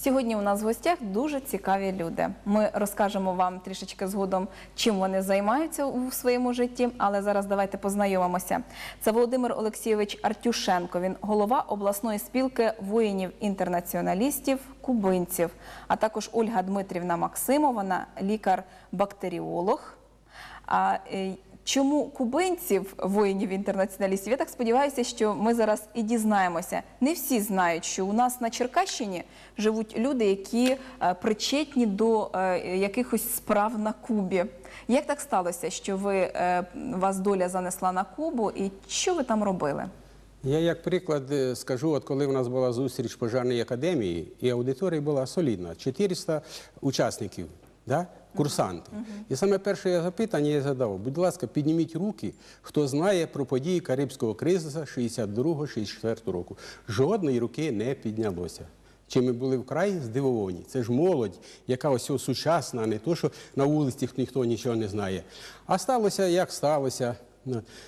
Сьогодні у нас в гостях дуже цікаві люди. Ми розкажемо вам трішечки згодом, чим вони займаються у своєму житті. Але зараз давайте познайомимося. Це Володимир Олексійович Артюшенко. Він голова обласної спілки воїнів-інтернаціоналістів кубинців, а також Ольга Дмитрівна Максимова, лікар-бактеріолог. Чому кубинців воїнів-інтернаціоналістів? Я так сподіваюся, що ми зараз і дізнаємося. Не всі знають, що у нас на Черкащині живуть люди, які е, причетні до е, якихось справ на Кубі. Як так сталося, що ви е, вас доля занесла на Кубу, і що ви там робили? Я як приклад скажу, от коли в нас була зустріч в академії, і аудиторія була солідна, 400 учасників, да? Курсанти. І саме перше запитання я задав, будь ласка, підніміть руки, хто знає про події Карибського кризису 62-64 року. Жодної руки не піднялося. Чи ми були вкрай здивовані? Це ж молодь, яка ось сучасна, а не то, що на вулиці ніхто нічого не знає. А сталося, як сталося.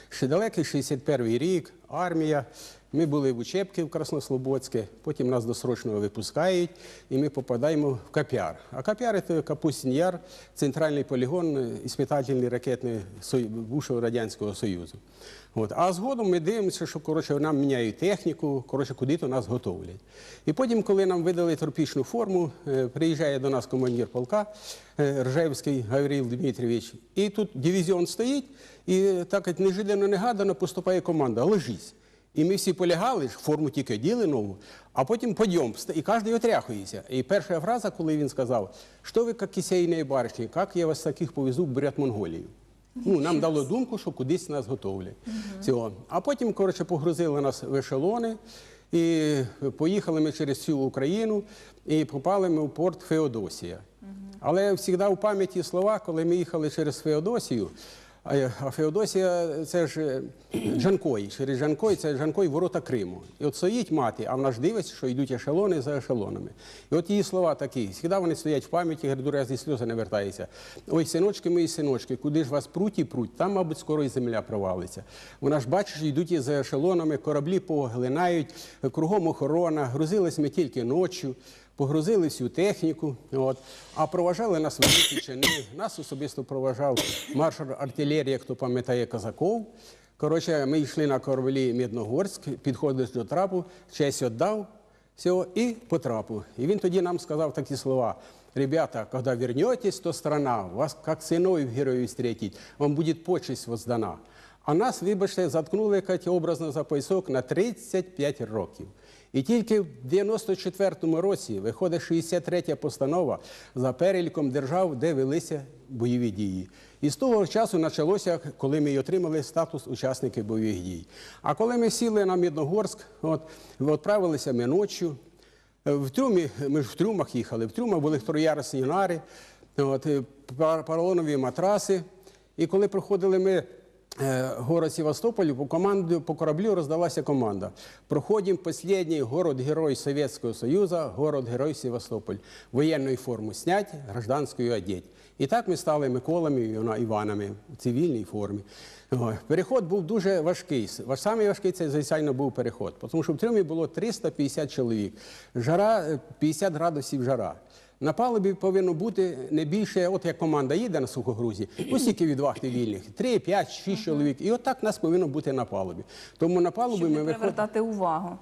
Ще далекий 61-й рік, армія. Ми були в Учебці в Краснослободське, потім нас досрочно випускають, і ми попадаємо в Кап'яр. А Кап'яр – це Капустін Яр, центральний полігон іспитательний ракетний бувшого Радянського Союзу. От. А згодом ми дивимося, що коротше, нам міняють техніку, коротше, куди то нас готовлять. І потім, коли нам видали тропічну форму, е, приїжджає до нас командир полка е, Ржевський Гаврил Дмитрович, і тут дивізіон стоїть, і так неожиданно негадано поступає команда «Ложись». І ми всі полягали, форму тільки оділи нову, а потім подйом, вста- і кожен отряхується. І перша фраза, коли він сказав, що ви, як кисейні баришні, як я вас таких повезу в Бурят Монголію. Ну, нам дало думку, що кудись нас готовлять. Цього. А потім, коротше, погрузили нас в ешелони, і поїхали ми через всю Україну і попали ми в порт Феодосія. Але завжди в пам'яті слова, коли ми їхали через Феодосію, а Феодосія це ж е, Жанкой. Через Жанкой це Жанкой ворота Криму. І от стоїть мати, а вона ж дивиться, що йдуть ешелони за ешелонами. І от її слова такі, завжди вони стоять в пам'яті, зі сльози не вертаються. Ой, синочки мої синочки, куди ж вас пруть і пруть, там, мабуть, скоро і земля провалиться. Вона ж бачиш, йдуть за ешелонами, кораблі поглинають, кругом охорона, грузились ми тільки ночі. Погрузили всю техніку, от, а проважали нас великі чини. Нас особисто проважав маршал артилерії, хто пам'ятає козаков. Коротше, ми йшли на кораблі Медногорськ, підходили до трапу, честь віддав, все, і по трапу. І він тоді нам сказав такі слова. Ребята, когда вернетесь, то страна вас как сынов героев встретить, вам будет почесть воздана. А нас, вибачте, заткнули як образно за поясок на 35 років. І тільки в 94-му році виходить 63-я постанова за переліком держав, де велися бойові дії. І з того часу почалося, коли ми отримали статус учасники бойових дій. А коли ми сіли на Мідногорськ, от, відправилися ми ночі, в трюмі, ми ж в трюмах їхали, в трюмах були троярусні нари, от, поролонові матраси. І коли проходили ми е, город Севастополь, по, команду, по кораблю роздалася команда. Проходимо останній город-герой Совєтського Союзу, город-герой Севастополь. Воєнну форму снять, гражданську одеть. І так ми стали Миколами і Іванами в цивільній формі. Переход був дуже важкий. Самий важкий це, звичайно, був переход, тому що в трюмі було 350 чоловік. Жара е, 50 градусів жара. На палубі повинно бути не більше, от як команда їде на сухогрузі, ось тільки від вахти вільних, 3, 5, 6 чоловік. І от так нас повинно бути на палубі. Тому на палубі Щоб ми не привертати увагу.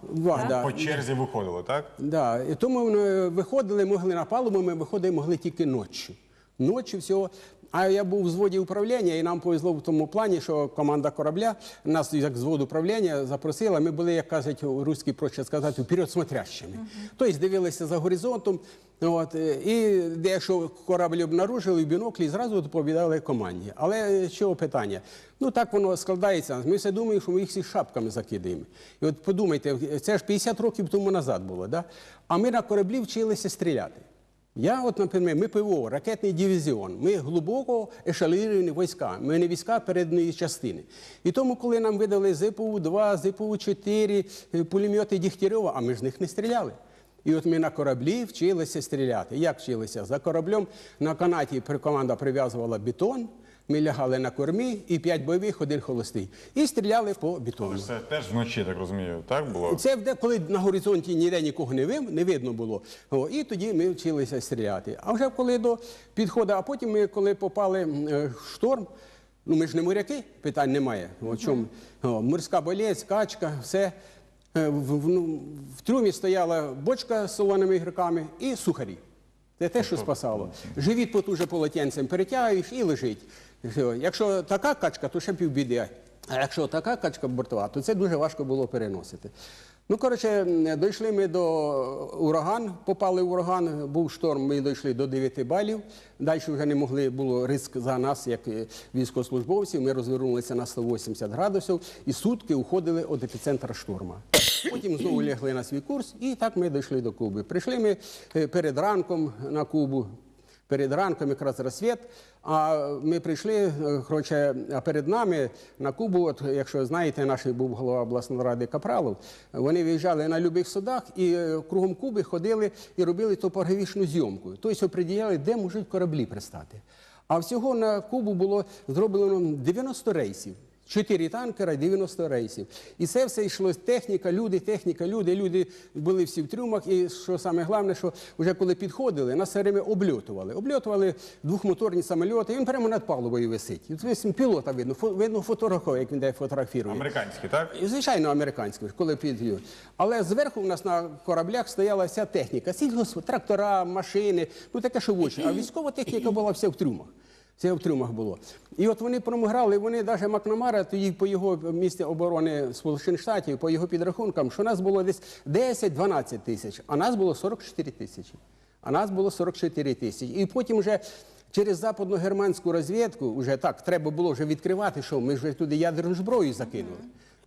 Да, По черзі виходили, так? Да. І тому ми виходили, могли на палубу, ми виходили могли тільки ночі. Ночі всього. А я був в зводі управління, і нам повезло в тому плані, що команда корабля нас як звод управління запросила. Ми були, як кажуть, руські проще сказати, вперед смотрящими. Тобто дивилися за горизонтом. От, і де якщо корабль обнаружили в біноклі, зразу доповідали команді. Але чого питання? Ну так воно складається. Ми все думаємо, що ми їх всі шапками закидаємо. І от подумайте, це ж 50 років тому назад було, да? а ми на кораблі вчилися стріляти. Я, от, наприклад, ми ПВО, ракетний дивізіон, ми глибоко ешеліровані війська, ми не війська передньої частини. І тому, коли нам видали ЗПУ-2, ЗПУ-4, е, пулемети Дігтярьова, а ми ж них не стріляли. І от ми на кораблі вчилися стріляти. Як вчилися? За кораблем на канаті команда прив'язувала бетон, Ми лягали на кормі, і п'ять бойових, один холостий. І стріляли по бетону. Це теж вночі, так розумію, так було? Це де, коли на горизонті ніде нікого не, вим, не видно було. О, і тоді ми вчилися стріляти. А вже коли до підходу, а потім ми, коли попали е, в шторм, ну ми ж не моряки, питань немає. О, чому? О, морська болезнь, качка, все. Е, В, в, ну, в трюмі стояла бочка з солоними ігроками і сухарі. Це те, що спасало. Живіт потуже полотенцем перетягуєш і лежить. Якщо така качка, то ще півбіди. А якщо така качка бортова, то це дуже важко було переносити. Ну, коротше, дійшли ми до ураган, попали в ураган, був шторм, ми дійшли до 9 балів. Далі вже не могли, було риск за нас, як військовослужбовців. Ми розвернулися на 180 градусів і сутки уходили від епіцентра шторма. Потім знову лягли на свій курс, і так ми дійшли до Куби. Прийшли ми е, перед ранком на Кубу. Перед ранком якраз розсвіт, а ми прийшли, е, коротше, перед нами на Кубу, от, якщо знаєте, наш був голова обласної ради Капралов, вони виїжджали на любих судах і е, кругом Куби ходили і робили топографічну зйомку. Тобто оприділяли, де можуть кораблі пристати. А всього на Кубу було зроблено 90 рейсів. Чотири танкера, 90 рейсів. І це все йшло техніка, люди, техніка, люди. Люди були всі в трюмах. І що саме головне, що вже коли підходили, нас все время обльотували. Обльотували двохмоторні самольоти, і він прямо над палубою висить. І ось пілота видно, фо- видно фотографа, як він де фотографірує. Американські, так? І, Звичайно, американську, коли під'ють. Але зверху в нас на кораблях стояла вся техніка, сільгосп, трактора, машини, ну таке, що в очі. А військова техніка була вся в трюмах. Це в трюмах було. І от вони промиграли, вони навіть Макнамара, тоді по його місці оборони Сполучених Штатів, по його підрахункам, що нас було десь 10-12 тисяч, а нас було 44 тисячі. А нас було 44 тисячі. І потім вже через западно-германську розвідку, вже так, треба було вже відкривати, що ми вже туди ядерну зброю закинули.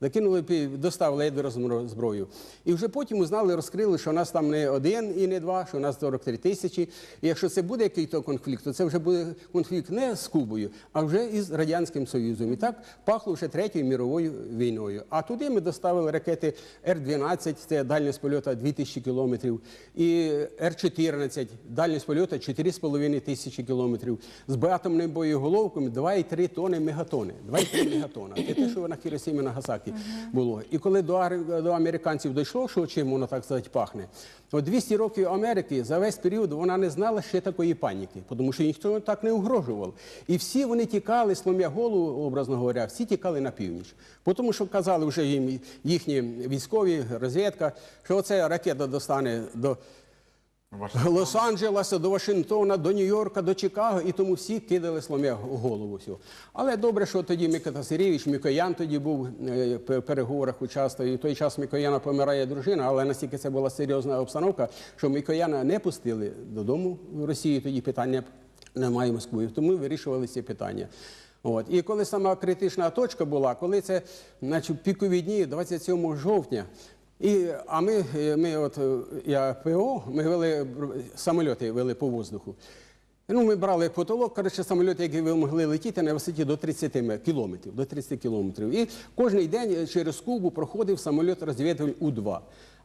Закинули, доставили ядерну зброю. І вже потім узнали, розкрили, що у нас там не один і не два, що у нас 43 тисячі. І якщо це буде якийсь конфлікт, то це вже буде конфлікт не з Кубою, а вже із Радянським Союзом. І так пахло вже Третьою міровою війною. А туди ми доставили ракети Р-12, це дальність польоту 2000 кілометрів, і Р-14, дальність польоту 4,5 тисячі кілометрів, з атомними боєголовками 2,3 тони мегатони. 2,3 мегатона. Це те, що на Хіросімі Нагасакі було. І коли до, американців дійшло, що чим воно так сказати пахне, от 200 років Америки за весь період вона не знала ще такої паніки, тому що ніхто так не угрожував. І всі вони тікали, сломя голову, образно говоря, всі тікали на північ. Тому що казали вже їм їхні військові, розвідка, що оце ракета достане до. Лос-Анджелеса до Вашингтона, до Нью-Йорка, до Чикаго, і тому всі кидали сломя голову. Всього. Але добре, що тоді Микита Сергійович, Мікоян тоді був е, в переговорах участвував. І в той час Мікояна помирає дружина, але настільки це була серйозна обстановка, що Мікояна не пустили додому в Росію, тоді питання немає Москви. Тому вирішували ці питання. От. І коли сама критична точка була, коли це значить, пікові дні, 27 жовтня, і, а ми, ми от, я ПО, ми вели самоліти вели по воздуху. Ну, ми брали потолок, коротше, самольоти, які ви могли летіти на висоті до 30 кілометрів. До 30 кілометрів. І кожен день через Кубу проходив самоліт розвідувань У-2.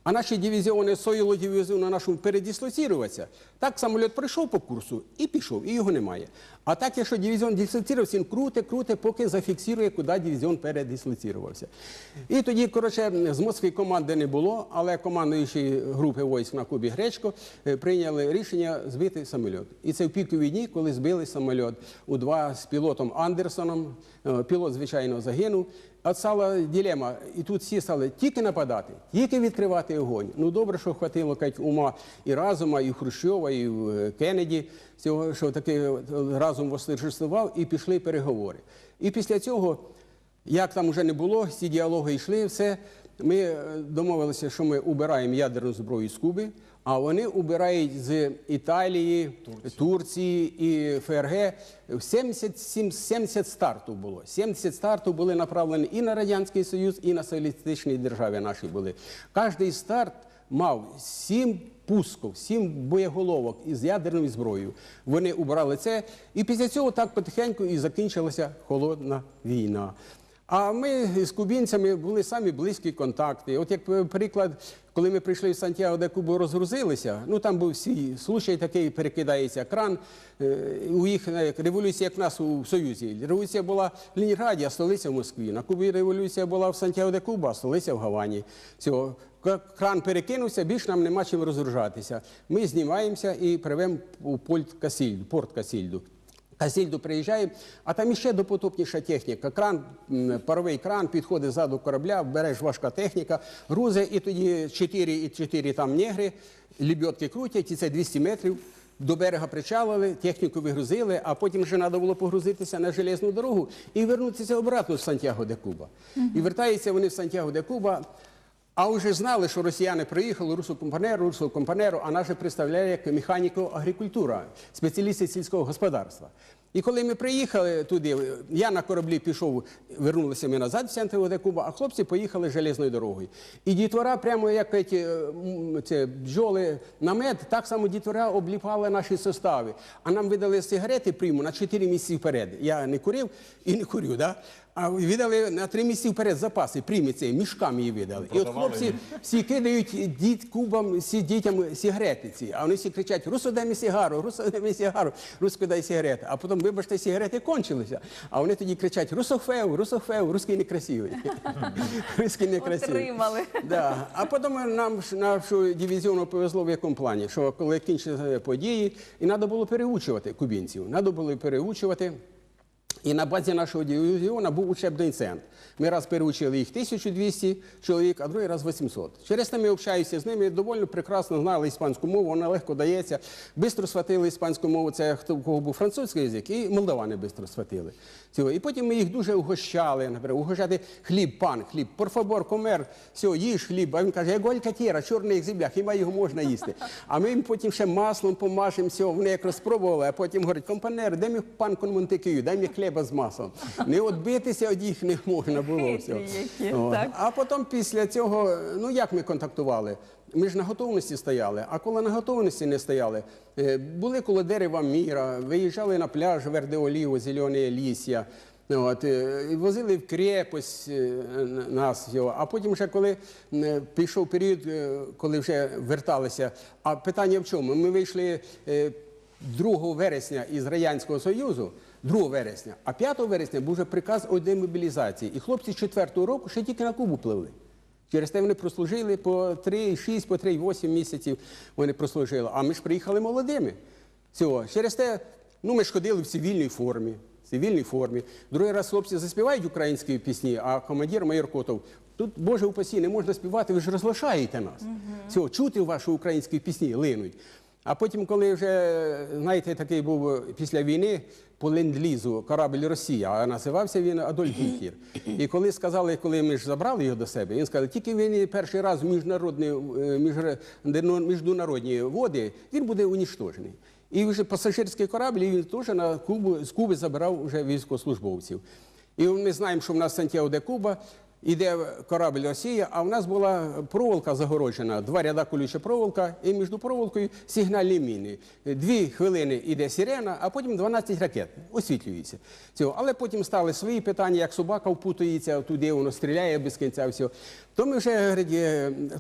А наші дивізіони стоїло дивізіону нашому передислоціруватися. Так самоліт прийшов по курсу і пішов, і його немає. А так, якщо дивізіон дислоцірувався, він круте, круте, поки зафіксує, куди дивізіон передислоцірувався. І тоді, коротше, з Москви команди не було, але командуючі групи військ на Кубі Гречко е, прийняли рішення збити самоліт. І це в пікові дні, коли збили самоліт у два з пілотом Андерсоном. Е, Пілот, звичайно, загинув. От стала ділема, і тут всі стали тільки нападати, тільки відкривати огонь. Ну добре, що хватило кажуть, ума і разума, і Хрущова, і е, Кеннеді, цього, що такий е, разум восторжествував, і пішли переговори. І після цього, як там вже не було, ці діалоги йшли, все. Ми е, домовилися, що ми убираємо ядерну зброю з Куби, а вони убирають з Італії, Турції і ФРГ. 77, 70 стартів було. 70 стартів були направлені і на Радянський Союз, і на соціалістичні держави наші були. Кожний старт мав сім пусків, сім боєголовок із ядерною зброєю. Вони убрали це. І після цього так потихеньку і закінчилася холодна війна. А ми з кубінцями були самі близькі контакти. От як е, приклад, коли ми прийшли в Сантьяго де Кубу, розгрузилися, ну там був свій случай такий, перекидається кран. Е, У їх е, революція, як нас у Союзі. Революція була в Ленінграді, а столиця в Москві. На Кубі революція була в Сантьяго де Куба, а столиця в Гавані. Цього кран перекинувся, більше нам нема чим розгружатися. Ми знімаємося і привемо у порт Касільду. Касільду приїжджає, а там іще допотопніша техніка. Кран, паровий кран підходить ззаду корабля, береш важка техніка, грузи, і тоді 4 і 4 там негри, лебедки крутять, і це 200 метрів. До берега причалили, техніку вигрузили, а потім вже треба було погрузитися на железну дорогу і вернутися обратно в Сантьяго де Куба. І вертаються вони в Сантьяго де Куба. А вже знали, що росіяни приїхали, русокомпанеру, русокомпанеру, а нас представляє як механіко-агрикультура, спеціалісти сільського господарства. І коли ми приїхали туди, я на кораблі пішов, вернулися ми назад в центр ОД Куба, а хлопці поїхали железною дорогою. І дітвора, прямо як ці, це, бджоли на мед, так само дітвора обліпали наші состави. А нам видали сигарети прийму на 4 місяці вперед. Я не курив і не курю, да? А видали на 3 місяці вперед запаси, прийми це, мішками її видали. І от хлопці всі кидають дід кубам всі дітям сигарети ці, а вони всі кричать: Русо дай мені сигару, Русо дай мені сигару, Руско дай сигарети. А потім, вибачте, сигарети кончилися. А вони тоді кричать: Русофев, Русофев, русський некрасивий. Русський некрасивий. Отримали. Да. А потім нам нашу дивізіону повезло в якому плані, що коли кінчилися події, і треба було переучувати кубінців. Треба було переучувати. І на базі нашого дивізіону був учебний центр. Ми раз переучили їх 1200 чоловік, а другий раз 800. Через те ми общаємося з ними, доволі прекрасно знали іспанську мову, вона легко дається. Бистро схватили іспанську мову, це хто кого був французький язик, і молдавани бистро схватили. І потім ми їх дуже угощали, наприклад, угощати хліб, пан, хліб, порфабор, комер, все, їж хліб. А він каже, я катєра, чорний екземпляр, хіба його можна їсти. А ми їм потім ще маслом помажемо, все, вони як розпробували, а потім говорять, компанер, дай мені пан конмонтикію, дай мені хліба з маслом. Не відбитися від їх не можна було. А потім після цього, ну як ми контактували? Ми ж на готовності стояли, а коли на готовності не стояли, е, були коло дерева міра, виїжджали на пляж Верде-Оліво, Зелене Лісся. От, е, возили в крепость е, нас, його. а потім вже коли пішов період, коли вже верталися. А питання в чому? Ми вийшли е, 2 вересня із Радянського Союзу, 2 вересня, а 5 вересня був вже приказ о демобілізації. І хлопці з 4-го року ще тільки на Кубу пливли. Через те вони прослужили по 3,6, по 3,8 місяців вони прослужили. А ми ж приїхали молодими. Цього. Через те, ну ми ж ходили в цивільній формі. Цивільній формі. Другий раз хлопці заспівають українські пісні, а командир майор Котов, тут, Боже упасі, не можна співати, ви ж розглашаєте нас. Цього, чути ваші українські пісні линуть. А потім, коли вже, знаєте, такий був е, після війни по ленд-лізу корабль Росія, а називався він Адольф Гітлер. І коли сказали, коли ми ж забрали його до себе, він сказав, тільки він перший раз в міжнародні, е, міжнародні води, він буде уніштожений. І вже пасажирський корабль він теж на Кубу, з Куби забирав вже військовослужбовців. І ми знаємо, що в нас Сантьяго де Куба іде корабль Росія, а в нас була проволока загороджена, два ряда колюча проволока, і між проволокою сигнальні міни. Дві хвилини йде сирена, а потім 12 ракет освітлюється. Цього. Але потім стали свої питання, як собака впутується туди, воно стріляє без кінця. Всього. То ми вже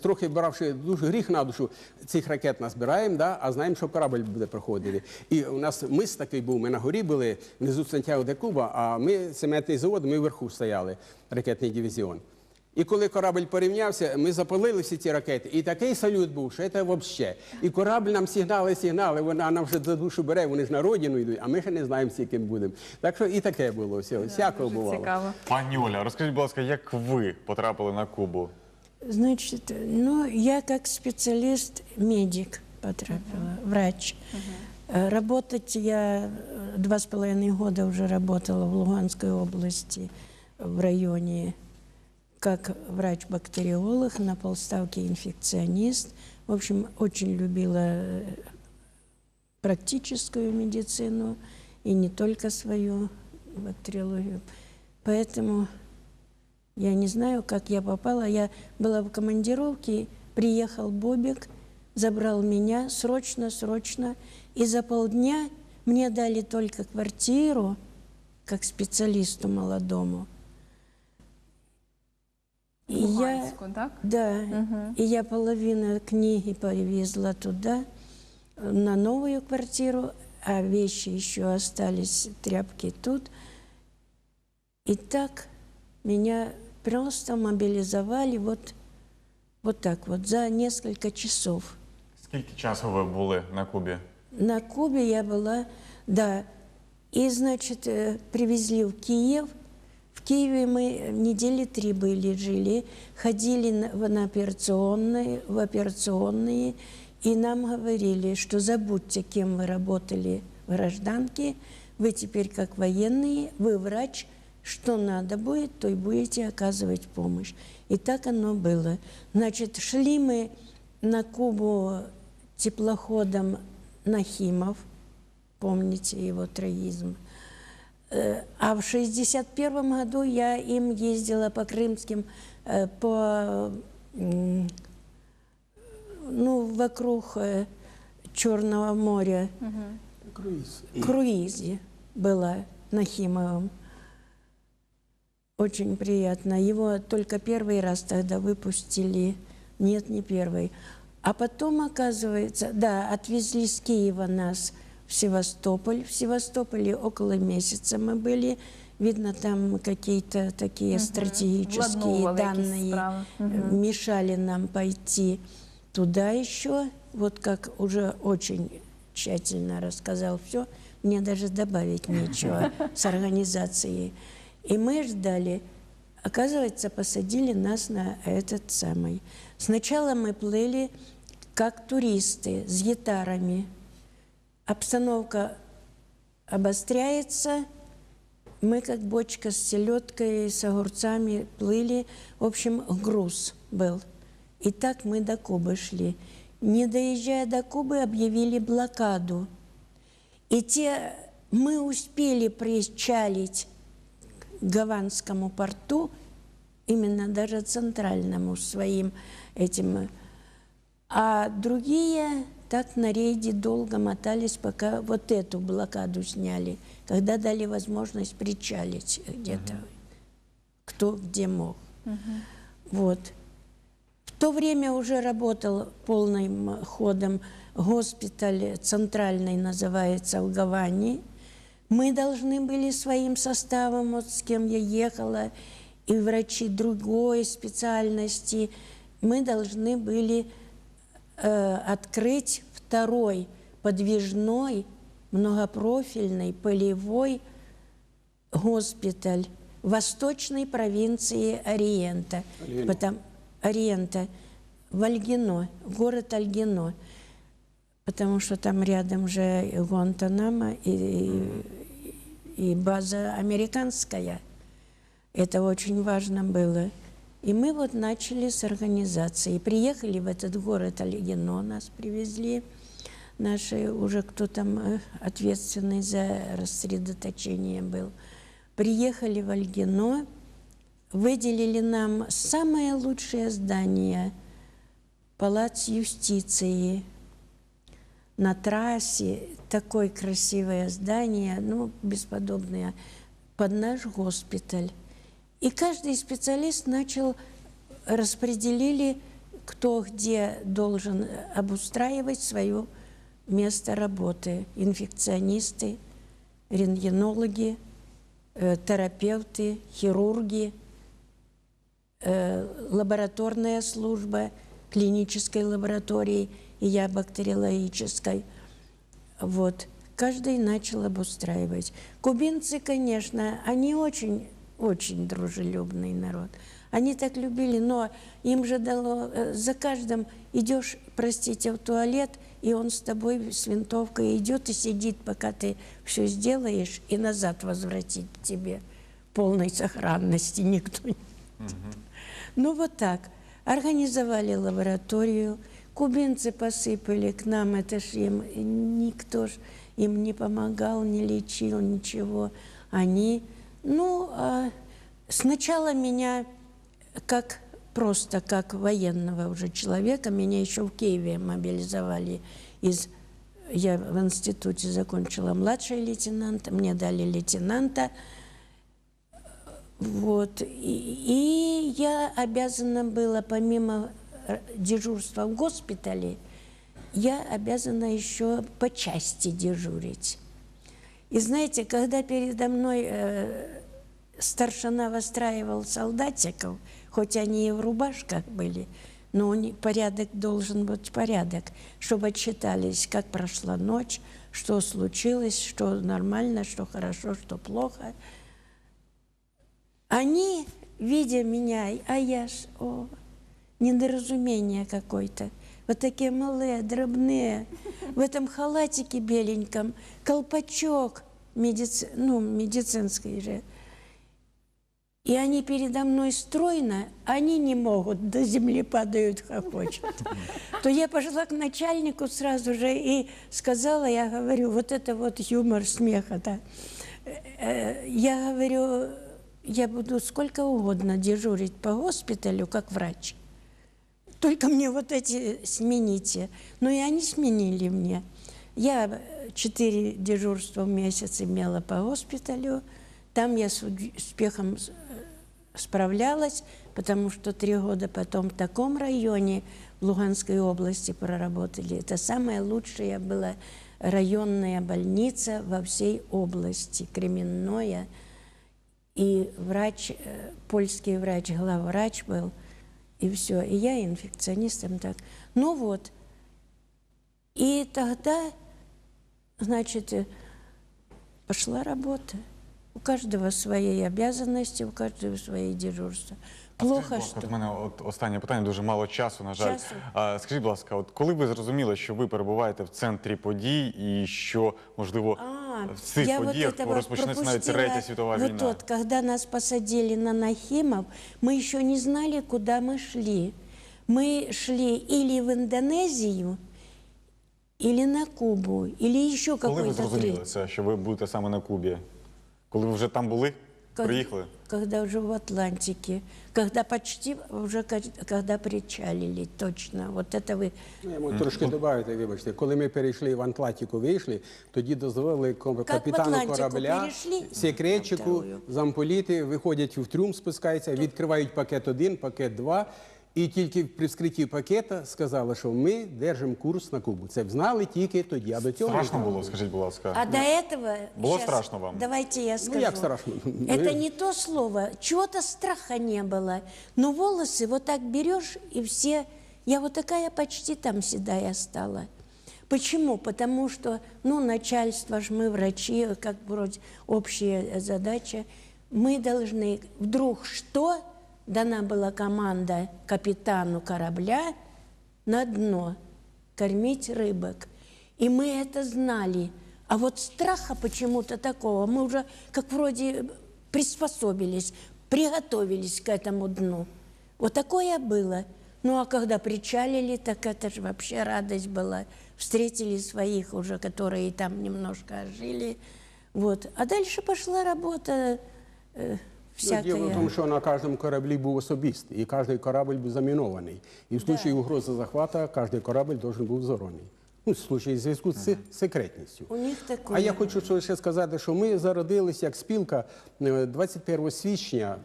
трохи бравши дуже гріх на душу, цих ракет назбираємо, да, а знаємо, що корабль буде проходити. І у нас мис такий був, ми на горі були, внизу Сантьяго де Куба, а ми цементний завод, ми вверху стояли, ракетний дивізіон. І коли корабль порівнявся, ми запалили всі ці ракети. І такий салют був, що це взагалі. І корабль нам сигнали, сигнали, вона нам вже за душу бере, вони ж на родину йдуть, а ми ще не знаємо, з яким будемо. Так що і таке було, все, всякого бувало. цікаво. Пані Оля, розкажіть, будь ласка, як ви потрапили на Кубу? Значит, ну, я как специалист, медик потрапила, врач. Э, Работать я э, два с половиной года уже работала в Луганской области, в районе, как врач-бактериолог, на полставке инфекционист. В общем, очень любила э, практическую медицину и не только свою бактериологию. Поэтому я не знаю, как я попала. Я была в командировке, приехал Бобик, забрал меня срочно-срочно. И за полдня мне дали только квартиру, как специалисту молодому. Луганську, так? Да, и я половину книги повезла туда, на новую квартиру, а вещи еще остались, тряпки тут. И так меня просто мобилизовали вот, вот так вот за несколько часов. Скільки часу ви були на Кубі? На Кубе я была, да. И, значит, э, привезли в Киев. В Киеве мы недели три были, жили, ходили в- на операционные, в операционные, и нам говорили, что забудьте, кем вы работали в гражданке, вы теперь как военные, вы врач, что надо будет, то и будете оказывать помощь. И так оно было. Значит, шли мы на Кубу теплоходом Нахимов, помните его троизм. Э, А в 61 году я им ездила по крымским, э, по, м, ну, вокруг э, Черного моря, Круїз. круизе была Нахимовым. Очень приятно. Его только первый раз тогда выпустили. Нет, не первый. А потом, оказывается, да, отвезли с Киева нас в Севастополь. В Севастополе около месяца мы были. Видно, там какие-то такие стратегические Владновали якісь данные э, мешали нам пойти туда еще. Вот как уже очень тщательно рассказал все, мне даже добавить нечего с организацией. И мы ждали. Оказывается, посадили нас на этот самый. Сначала мы плыли как туристы с гитарами. Обстановка обостряется, мы как бочка с селедкой, с огурцами плыли. В общем, груз был. И так мы до Кубы шли. Не доезжая до Кубы, объявили блокаду. И те, мы успели причалить к Гаванскому порту, именно даже центральному своим этим. А другие так на рейде долго мотались, пока вот эту блокаду сняли, когда дали возможность причалить где-то, кто где мог. Вот. В то время уже работал полным ходом госпиталь центральный, называется, в Гаване. Мы должны были своим составом, вот с кем я ехала, и врачи другой специальности, мы должны были э, открыть второй подвижной, многопрофильный, полевой госпиталь восточной провинции Ориента. Альгино. Потом, Ориента, в Альгино, город Альгино. Потому что там рядом же и Гуантанамо и, и база американская. Это очень важно было. И мы вот начали с организации. Приехали в этот город Альгино, нас привезли. Наши уже кто там э, ответственный за рассредоточение был. Приехали в Альгино, выделили нам самое лучшее здание – Палац юстиции на трассе. Такое красивое здание, ну, бесподобное, под наш госпиталь. И каждый специалист начал, распределили, кто где должен обустраивать свое место работы. Инфекционисты, рентгенологи, э, терапевты, хирурги, э, лабораторная служба клинической лаборатории и я бактериологической. Вот. Каждый начал обустраивать. Кубинцы, конечно, они очень, очень дружелюбный народ. Они так любили, но им же дало э, за каждым идешь, простите, в туалет, и он с тобой с винтовкой идет и сидит, пока ты все сделаешь, и назад возвратит тебе полной сохранности никто не ну вот так. Организовали лабораторию, кубинцы посыпали к нам, это ж им никто ж им не помогал, не лечил, ничего. Они, ну, сначала меня как просто как военного уже человека, меня еще в Киеве мобилизовали из я в институте закончила младший лейтенант, мне дали лейтенанта, Вот. И, и я обязана была, помимо э, дежурства в госпитале, я обязана еще по части дежурить. И знаете, когда передо мной э, старшина выстраивал солдатиков, хоть они и в рубашках были, но порядок должен быть порядок, чтобы отчитались, как прошла ночь, что случилось, что нормально, что хорошо, что плохо. Они, видя меня, а я ж, о, недоразумение какое-то. Вот такие малые, дробные, в этом халатике беленьком, колпачок медици... ну, медицинский же. И они передо мной стройно, они не могут, до земли падают, хохочут. То я пошла к начальнику сразу же и сказала, я говорю, вот это вот юмор смеха, да. Э, Я говорю, я буду сколько угодно дежурить по госпиталю, как врач. Только мне вот эти смените. Ну и они сменили мне. Я четыре дежурства в месяц имела по госпиталю. Там я с успехом с- справлялась, потому что три года потом в таком районе в Луганской области проработали. Это самая лучшая была районная больница во всей области, кременное. И врач, э, польский врач, главврач был, и все. И я инфекционистом так. Ну вот. И тогда, значит, э, пошла работа. У каждого свои обязанности, у каждого свои дежурства. Плохо, що от мене от останнє питання, дуже мало часу, на жаль. Часу. А, скажіть, будь ласка, от коли ви зрозуміли, що ви перебуваєте в центрі подій і що, можливо, А, в цих я вот подіях это вот розпочнеться навіть пропустила. Третя світова вот війна? тот, когда нас посадили на Нахимов, мы еще не знали, куда мы шли. Мы шли или в Индонезию, или на Кубу, или еще Коли ви какой-то зрозуміли третий. це, що ви будете саме на Кубі? Коли ви вже там були? Как- Приехали? Когда уже в Атлантике, когда почти уже когда причалили, точно. Вот это ви Ну, Я трошки додати, вибачте, коли ми перейшли в Атлантику, вийшли, тоді дозволили капітану Атлантику корабля, перейшли? секретчику, Вторую. замполіти, виходять в трюм, спускаються, відкривають пакет 1, пакет 2, і тільки при вскритті пакета сказали, що ми держимо курс на Кубу. Це знали тільки тоді, а до цього не Страшно знали. було, скажіть, будь ласка. А до этого... Было щас, страшно вам? Давайте я скажу. як страшно? Это не то слово. Чего-то страха не было. Но волосы вот так берешь, и все... Я вот такая почти там седая стала. Почему? Потому что, ну, начальство ж мы, врачи, как вроде общая задача, мы должны, вдруг что, дана была команда капитану корабля на дно кормить рыбок. И мы это знали. А вот страха почему-то такого, мы уже как вроде приспособились, приготовились к этому дну. Вот такое было. Ну а когда причалили, так это же вообще радость была. Встретили своих уже, которые там немножко жили. Вот. А дальше пошла работа э, Дело Діло в том, що на кожному кораблі був особист, і кожен корабль був замінований. І в случае угрози захвата кожен корабль должен был взорваний. Ну, в случае зв'язку з секретністю. У них такое. А я хочу ще сказати, що ми зародилися як спілка е, 21 січня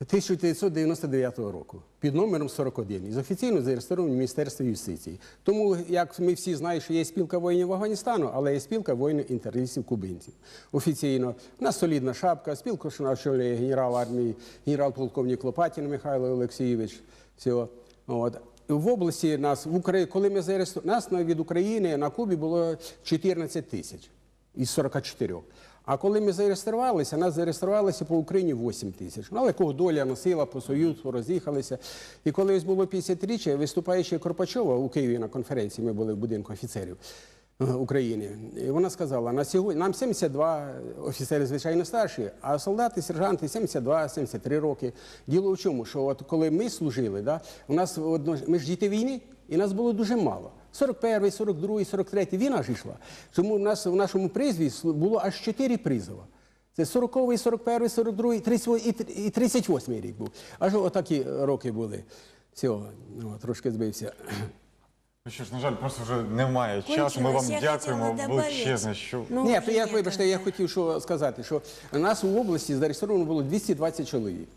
1999 року під номером 41 і офіційно зареєстрований в Міністерстві юстиції. Тому, як ми всі знаємо, що є спілка воїнів Афганістану, але є спілка воїнів інтерністів кубинців. Офіційно у нас солідна шапка, спілку, що очолює генерал армії, генерал-полковник Лопатін Михайло Олексійович. Всього. От. В області нас в Україні, коли ми зареєстрували, нас від України на Кубі було 14 тисяч із 44. А коли ми зареєструвалися, нас зареєструвалося по Україні 8 тисяч. Ну, але кого доля носила по Союзу, роз'їхалися. І коли ось було 50-річчя, виступаючи Корпачова у Києві на конференції, ми були в будинку офіцерів е, України. І вона сказала: на сьогодні нам 72 офіцери, звичайно, старші, а солдати, сержанти 72-73 роки. Діло в чому, що от коли ми служили, да, у нас ми ж діти війни, і нас було дуже мало. 41, 42, 43 війна ж йшла. Тому в нас в нашому призві слу- було аж 4 призова. Це 40, 41, 42, 38 і тр- і 38 рік був. Аж отакі роки були. Всього, ну, трошки збився. Ну що ж, на жаль, просто вже немає часу. Ми вам Я дякуємо добавити. величезне, що Ну, Ні, я, вибачте, я хотів що сказати, що у нас у області зареєстровано було 220 чоловік.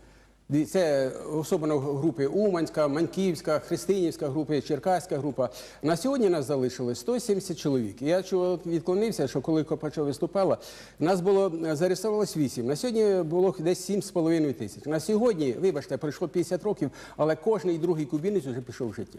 Це особливо групи Уманська, Маньківська, Христинівська група, Черкаська група. На сьогодні нас залишилось 170 чоловік. Я чого відклонився, що коли Копача виступала, нас було зареєструвалось 8. На сьогодні було десь 7,5 тисяч. На сьогодні, вибачте, пройшло 50 років, але кожний другий кубінець вже пішов в життя.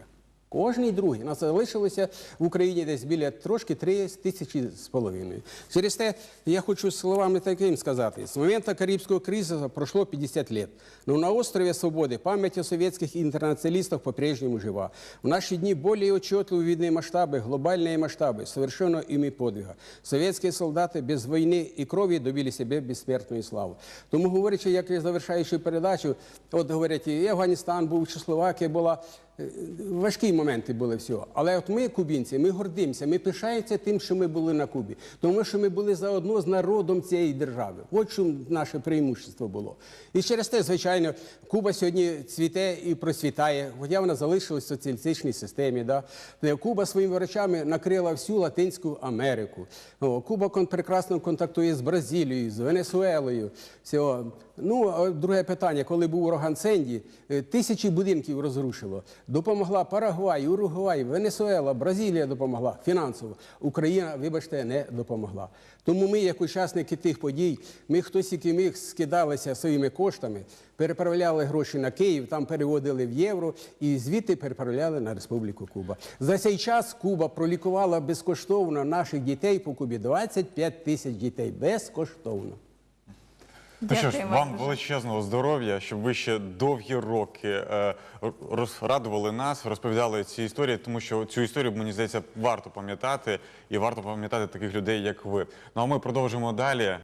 Кожний другий. Нас залишилося в Україні десь біля трошки 3 тисячі з половиною. Через те я хочу словами таким сказати: з моменту Карибського кризису пройшло 50 лет. Но на острове Свободы память о советских интернационалистах по-прежнему жива. В наши дни более отчетливо видны масштабы, глобальные масштабы совершенного ими подвига. Советские солдаты без війни і крові добили себе безсмертної слави. Тому, говорячи, як я завершаючи передачу, от говорять, і Афганістан був, Чехословакія була. Е, Важкі моменти були всього. Але от ми, кубінці, ми гордимося, ми пишаємося тим, що ми були на Кубі. Тому що ми були заодно з народом цієї держави. От що наше преимущество було. І через те, звичайно, Куба сьогодні цвіте і процвітає, хоча вона залишилась в соціалістичній системі. Да? Куба своїми речами накрила всю Латинську Америку. Куба прекрасно контактує з Бразилією, з Венесуелою. Всього. Ну, друге питання, коли був ураган Сенді, е, тисячі будинків розрушило. Допомогла Парагвай, Уругвай, Венесуела, Бразилія допомогла фінансово. Україна, вибачте, не допомогла. Тому ми, як учасники тих подій, ми хтось які міг скидалися своїми коштами, переправляли гроші на Київ, там переводили в євро і звідти переправляли на Республіку Куба. За цей час Куба пролікувала безкоштовно наших дітей по Кубі 25 тисяч дітей. Безкоштовно. Ну що ж, вам величезного здоров'я, щоб ви ще довгі роки е, роз- нас, розповідали ці історії, тому що цю історію, мені здається, варто пам'ятати і варто пам'ятати таких людей, як ви. Ну а ми продовжимо далі.